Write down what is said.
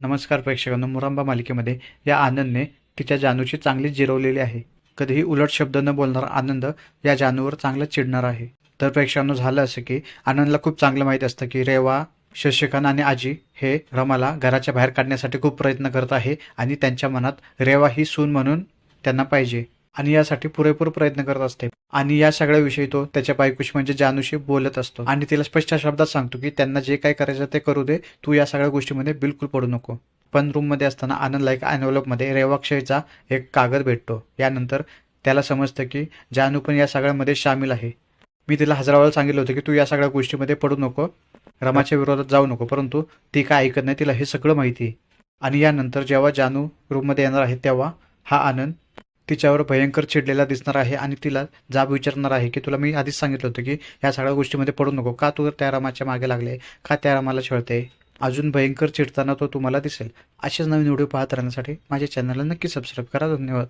नमस्कार प्रेक्षकांनो मुरांबा मालिकेमध्ये या आनंदने तिच्या जानूची चांगलीच जिरवलेली आहे. कधीही उलट शब्द न बोलणारा आनंद या जानूवर चांगलं चिडणार आहे. तर प्रेक्षकांनो झालं असं की आनंदला खूप चांगलं माहीत असतं की रेवा शशिकांत आणि आजी हे रमाला घराच्या बाहेर काढण्यासाठी खूप प्रयत्न करत आहे आणि त्यांच्या मनात रेवा ही सून म्हणून त्यांना पाहिजे. आणि यासाठी पुरेपूर प्रयत्न करत असते. आणि या सगळ्याविषयी तो त्याच्या बायकोशी म्हणजे जानूशी बोलत असतो. आणि तिला स्पष्ट शब्दात सांगतो की त्यांना जे काय करायचं ते करू दे. तू या सगळ्या गोष्टीमध्ये बिलकुल पडू नको. पण रूममध्ये असताना आनंदला एक मध्ये रेवाक्षयचा एक कागद भेटतो. यानंतर त्याला समजतं की जानू पण या सगळ्यामध्ये सामील आहे. मी तिला हजार वेळा सांगितलं होतं की तू या सगळ्या गोष्टीमध्ये पडू नको. रमाच्या विरोधात जाऊ नको. परंतु ती काय ऐकत नाही तिला हे सगळं माहिती आणि यानंतर जेव्हा जानू रूममध्ये येणार आहे तेव्हा हा आनंद तिच्यावर भयंकर चिडलेला दिसणार आहे आणि तिला जाब विचारणार आहे की तुला मी आधीच सांगितलं होतं की या सगळ्या गोष्टीमध्ये पडू नको. का तू त्या रामाच्या मागे लागले? का त्या रामाला छळते? अजून भयंकर चिडताना तो तुम्हाला दिसेल. असेच नवीन व्हिडिओ पाहत राहण्यासाठी माझ्या चॅनलला नक्की सबस्क्राईब करा. धन्यवाद.